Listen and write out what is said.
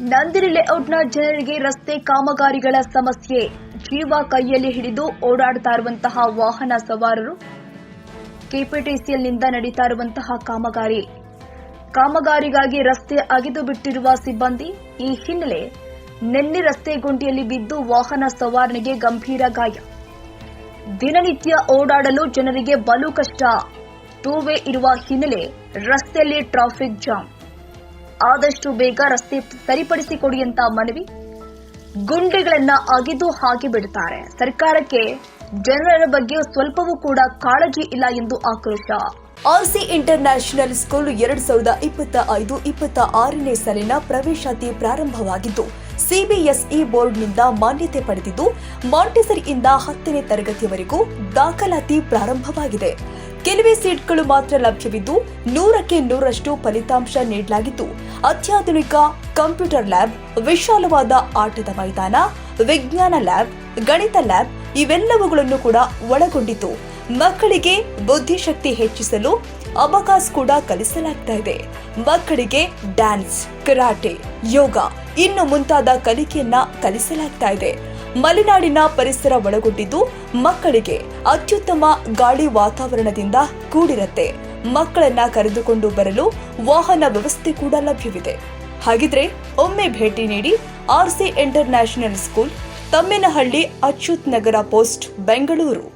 ನಂದಿನಿ ಲೇಔಟ್ನ ಜನರಿಗೆ ರಸ್ತೆ ಕಾಮಗಾರಿಗಳ ಸಮಸ್ಯೆ. ಜೀವ ಕೈಯಲ್ಲಿ ಹಿಡಿದು ಓಡಾಡ್ತಾ ಇರುವಂತಹ ವಾಹನ ಸವಾರರು ಕೆಪಿಟಿಸಿಎಲ್ನಿಂದ ನಡೀತಾ ಇರುವಂತಹ ಕಾಮಗಾರಿ. ಕಾಮಗಾರಿಗಾಗಿ ರಸ್ತೆ ಅಗೆದು ಬಿಟ್ಟಿರುವ ಸಿಬ್ಬಂದಿ ಈ ಹಿನ್ನೆಲೆ ನಿನ್ನೆ ರಸ್ತೆ ಗುಂಡಿಯಲ್ಲಿ ಬಿದ್ದು ವಾಹನ ಸವಾರನಿಗೆ ಗಂಭೀರ ಗಾಯ. ದಿನನಿತ್ಯ ಓಡಾಡಲು ಜನರಿಗೆ ಬಲು ಕಷ್ಟ. ತೂವೆ ಇರುವ ಹಿನ್ನೆಲೆ ರಸ್ತೆಯಲ್ಲಿ ಟ್ರಾಫಿಕ್ ಜಾಮ್. ಆದಷ್ಟು ಬೇಗ ರಸ್ತೆ ಸರಿಪಡಿಸಿಕೊಡಿ ಅಂತ ಮನವಿ. ಗುಂಡಿಗಳನ್ನ ಅಗಿದು ಹಾಕಿ ಬಿಡುತ್ತಾರೆ ಸರ್ಕಾರಕ್ಕೆ ಜನರ ಬಗ್ಗೆ ಸ್ವಲ್ಪವೂ ಕೂಡ ಕಾಳಜಿ ಇಲ್ಲ ಎಂದು ಆಕ್ರೋಶ. ಆರ್ಸಿ ಇಂಟರ್ ನ್ಯಾಷನಲ್ ಸ್ಕೂಲ್ ಎರಡ್ ಸಾವಿರದ ಇಪ್ಪತ್ತ ಐದು, ಇಪ್ಪತ್ತ ಆರನೇ ಸಾಲಿನ ಪ್ರವೇಶಾತಿ ಪ್ರಾರಂಭವಾಗಿದ್ದು ಸಿಬಿಎಸ್ಇ ಬೋರ್ಡ್ನಿಂದ ಮಾನ್ಯತೆ ಪಡೆದಿದ್ದು, ಮಾಂಟೆಸರಿಯಿಂದ ಹತ್ತನೇ ತರಗತಿಯವರೆಗೂ ದಾಖಲಾತಿ ಪ್ರಾರಂಭವಾಗಿದೆ. ಕೆಲವೇ ಸೀಟ್ಗಳು ಮಾತ್ರ ಲಭ್ಯವಿದ್ದು ನೂರಕ್ಕೆ ನೂರಷ್ಟು ಫಲಿತಾಂಶ ನೀಡಲಾಗಿದ್ದು ಅತ್ಯಾಧುನಿಕ ಕಂಪ್ಯೂಟರ್ ಲ್ಯಾಬ್, ವಿಶಾಲವಾದ ಆಟದ ಮೈದಾನ, ವಿಜ್ಞಾನ ಲ್ಯಾಬ್, ಗಣಿತ ಲ್ಯಾಬ್ ಇವೆಲ್ಲವುಗಳನ್ನು ಕೂಡ ಒಳಗೊಂಡಿತು ಮಕ್ಕಳಿಗೆ ಬುದ್ಧಿಶಕ್ತಿ ಹೆಚ್ಚಿಸಲು ಅವಕಾಶ ಕೂಡ ಕಲಿಸಲಾಗ್ತಾ ಇದೆ. ಮಕ್ಕಳಿಗೆ ಡ್ಯಾನ್ಸ್, ಕರಾಟೆ, ಯೋಗ ಇನ್ನು ಮುಂತಾದ ಕಲಿಕೆಯನ್ನ ಕಲಿಸಲಾಗ್ತಾ ಇದೆ. ಮಲೆನಾಡಿನ ಪರಿಸರ ಒಳಗೊಂಡಿದ್ದು ಮಕ್ಕಳಿಗೆ ಅತ್ಯುತ್ತಮ ಗಾಳಿ ವಾತಾವರಣದಿಂದ ಕೂಡಿರುತ್ತೆ. ಮಕ್ಕಳನ್ನ ಕರೆದುಕೊಂಡು ಬರಲು ವಾಹನ ವ್ಯವಸ್ಥೆ ಕೂಡ ಲಭ್ಯವಿದೆ. ಹಾಗಿದ್ರೆ ಒಮ್ಮೆ ಭೇಟಿ ನೀಡಿ RC inter school Tammenahalli Achyut Nagar post, Bengaluru.